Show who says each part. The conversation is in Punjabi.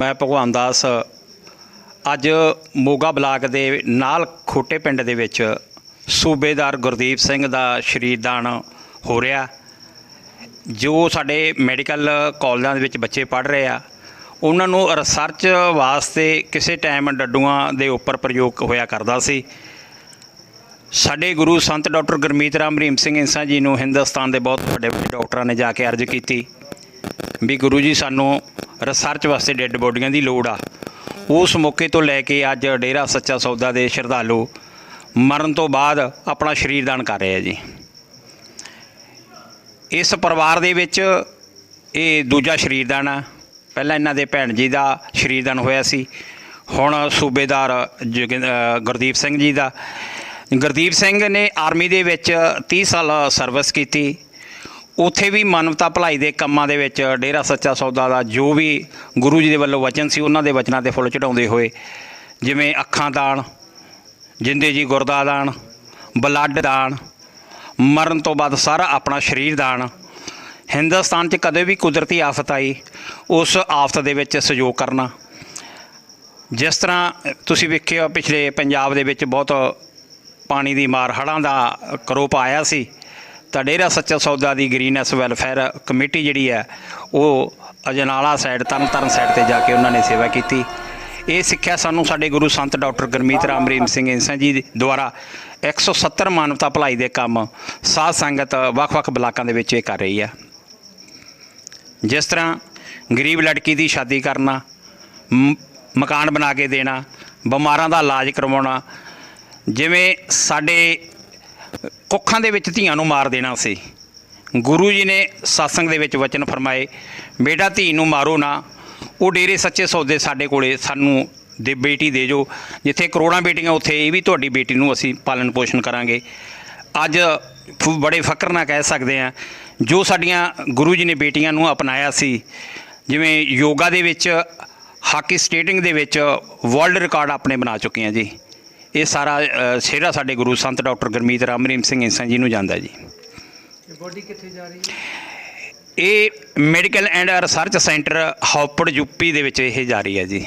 Speaker 1: ਮੈਂ ਭਗਵਾਨ ਦਾਸ, ਅੱਜ ਮੋਗਾ ਬਲਾਕ ਦੇ ਨਾਲ ਖੋਟੇ ਪਿੰਡ ਦੇ ਵਿੱਚ ਸੂਬੇਦਾਰ ਗੁਰਦੀਪ ਸਿੰਘ ਦਾ ਸ਼ਰੀਰਦਾਨ ਹੋ ਰਿਹਾ। ਜੋ ਸਾਡੇ ਮੈਡੀਕਲ ਕਾਲਜਾਂ ਦੇ ਵਿੱਚ ਬੱਚੇ ਪੜ੍ਹ ਰਹੇ ਆ, ਉਹਨਾਂ ਨੂੰ ਰਿਸਰਚ ਵਾਸਤੇ ਕਿਸੇ ਟਾਈਮ ਡੱਡੂਆਂ ਦੇ ਉੱਪਰ ਪ੍ਰਯੋਗ ਹੋਇਆ ਕਰਦਾ ਸੀ। ਸਾਡੇ ਗੁਰੂ ਸੰਤ ਡਾਕਟਰ ਗੁਰਮੀਤ ਰਾਮ ਰਹੀਮ ਸਿੰਘ ਇੰਸਾ ਜੀ ਨੂੰ ਹਿੰਦੁਸਤਾਨ ਦੇ ਬਹੁਤ ਵੱਡੇ ਵੱਡੇ ਡਾਕਟਰਾਂ ਨੇ ਜਾ ਕੇ ਅਰਜ਼ ਕੀਤੀ ਵੀ ਗੁਰੂ ਜੀ ਸਾਨੂੰ ਰਿਸਰਚ ਵਾਸਤੇ ਡੈੱਡ ਬੋਡੀਆਂ ਦੀ ਲੋੜ ਆ। ਉਸ ਮੌਕੇ ਤੋਂ ਲੈ ਕੇ ਅੱਜ ਡੇਰਾ ਸੱਚਾ ਸੌਦਾ ਦੇ ਸ਼ਰਧਾਲੂ ਮਰਨ ਤੋਂ ਬਾਅਦ ਆਪਣਾ ਸ਼ਰੀਰ ਦਾਨ ਕਰ ਰਹੇ ਆ ਜੀ। ਇਸ ਪਰਿਵਾਰ ਦੇ ਵਿੱਚ ਇਹ ਦੂਜਾ ਸ਼ਰੀਰ ਦਾਨ ਆ। ਪਹਿਲਾਂ ਇਹਨਾਂ ਦੇ ਭੈਣ ਜੀ ਦਾ ਸ਼ਰੀਰ ਦਾਨ ਹੋਇਆ ਸੀ। ਹੁਣ ਸੂਬੇਦਾਰ ਜੋਗਿੰ- ਗੁਰਦੀਪ ਸਿੰਘ ਜੀ ਦਾ। ਗੁਰਦੀਪ ਸਿੰਘ ਨੇ ਆਰਮੀ ਦੇ ਵਿੱਚ 30 ਸਾਲ ਸਰਵਿਸ ਕੀਤੀ। ਉਥੇ ਵੀ ਮਾਨਵਤਾ ਭਲਾਈ ਦੇ ਕੰਮਾਂ ਦੇ ਵਿੱਚ ਡੇਰਾ ਸੱਚਾ ਸੌਦਾ ਦਾ ਜੋ ਵੀ ਗੁਰੂ ਜੀ ਦੇ ਵੱਲੋਂ ਵਚਨ ਸੀ, ਉਹਨਾਂ ਦੇ ਵਚਨਾਂ ਤੇ ਫੁੱਲ ਚੜਾਉਂਦੇ ਹੋਏ, ਜਿਵੇਂ ਅੱਖਾਂ ਦਾਨ ਜਿੰਦੇ ਜੀ ਗੁਰਦਾ ਦਾਨ ਬਲੱਡ ਦਾਨ ਮਰਨ ਤੋਂ ਬਾਅਦ ਸਾਰਾ ਆਪਣਾ ਸਰੀਰ ਦਾਨ ਹਿੰਦੁਸਤਾਨ 'ਚ ਕਦੇ ਵੀ ਕੁਦਰਤੀ ਆਫਤ ਆਈ, ਉਸ ਆਫਤ ਦੇ ਵਿੱਚ ਸਹਿਯੋਗ ਕਰਨਾ। ਜਿਸ ਤਰ੍ਹਾਂ ਤੁਸੀਂ ਵੇਖਿਆ ਪਿਛਲੇ ਪੰਜਾਬ ਦੇ ਵਿੱਚ ਬਹੁਤ ਪਾਣੀ ਦੀ ਮਾਰ, ਹੜ੍ਹਾਂ ਦਾ ਕਰੋਪ ਆਇਆ ਸੀ ਤਾਂ ਡੇਰਾ ਸੱਚਾ ਸੌਦਾ ਦੀ ਗ੍ਰੀਨੈਸ ਵੈਲਫੇਅਰ ਕਮੇਟੀ ਜਿਹੜੀ ਹੈ, ਉਹ ਅਜਨਾਲਾ ਸਾਈਡ ਤਰਨਤਾਰਨ ਸਾਈਡ ਤੇ ਜਾ ਕੇ ਉਹਨਾਂ ਨੇ ਸੇਵਾ ਕੀਤੀ। ਇਹ ਸਿੱਖਿਆ ਸਾਨੂੰ ਸਾਡੇ ਗੁਰੂ ਸੰਤ ਡਾਕਟਰ ਗੁਰਮੀਤ ਰਾਮ ਰਹੀਮ ਸਿੰਘ ਇੰਸਾਂ ਜੀ ਦੇ ਦੁਆਰਾ 170 ਮਾਨਵਤਾ ਭਲਾਈ ਦੇ ਕੰਮ, ਸਾਧ ਸੰਗਤ ਵੱਖ-ਵੱਖ ਬਲਾਕਾਂ ਦੇ ਵਿੱਚ ਇਹ ਕਰ ਰਹੀ ਹੈ। ਜਿਸ ਤਰ੍ਹਾਂ ਗਰੀਬ ਲੜਕੀ ਦੀ ਸ਼ਾਦੀ ਕਰਨਾ, ਮ- ਮਕਾਨ ਬਣਾ ਕੇ ਦੇਣਾ, ਬਿਮਾਰਾਂ ਦਾ ਇਲਾਜ ਕਰਵਾਉਣਾ, ਜਿਵੇਂ ਸਾਡੇ ਕੁੱਖਾਂ ਦੇ ਵਿੱਚ ਧੀਆਂ ਨੂੰ ਮਾਰ ਦੇਣਾ ਸੀ। ਗੁਰੂ ਜੀ ਨੇ satsang ਦੇ ਵਿੱਚ ਵਚਨ ਫਰਮਾਏ, ਬੇਟਾ, ਧੀ ਨੂੰ ਮਾਰੋ ਨਾ। ਉਹ ਡੇਰੇ ਸੱਚੇ ਸੌਦੇ ਸਾਡੇ ਕੋਲੇ, ਸਾਨੂੰ ਦੇ ਬੇਟੀ ਦੇ ਜੋ। ਜਿੱਥੇ ਕਰੋੜਾਂ ਬੇਟੀਆਂ, ਉੱਥੇ ਇਹ ਵੀ ਤੁਹਾਡੀ ਬੇਟੀ ਨੂੰ ਅਸੀਂ ਪਾਲਣ ਪੋਸ਼ਣ ਕਰਾਂਗੇ। ਅੱਜ ਫ- ਬੜੇ ਫਕਰ ਨਾਲ ਕਹਿ ਸਕਦੇ ਆ ਜੋ ਸਾਡੀਆਂ ਗੁਰੂ ਜੀ ਨੇ ਬੇਟੀਆਂ ਨੂੰ ਅਪਣਾਇਆ ਸੀ, ਜਿਵੇਂ ਯੋਗਾ ਦੇ ਵਿੱਚ, ਹਾਕੀ ਸਟੇਟਿੰਗ ਦੇ ਵਿੱਚ, ਵਰਲਡ ਰਿਕਾਰਡ ਆਪਣੇ ਬਣਾ ਚੁੱਕੇ ਆ ਜੀ। ਇਹ ਸਾਰਾ ਸਿਹਰਾ ਸਾਡੇ ਗੁਰੂ ਸੰਤ ਡਾਕਟਰ ਗੁਰਮੀਤ ਰਾਮ ਰਹੀਮ ਸਿੰਘ ਇੰਸਾਂ ਜੀ ਨੂੰ ਜਾਂਦਾ ਜੀ।
Speaker 2: ਇਹ ਬੋਡੀ ਕਿੱਥੇ ਜਾ ਰਹੀ ਹੈ?
Speaker 1: ਇਹ medical and research centre Hapur UP ਦੇ ਵਿੱਚ ਇਹ ਜਾ ਰਹੀ ਹੈ ਜੀ।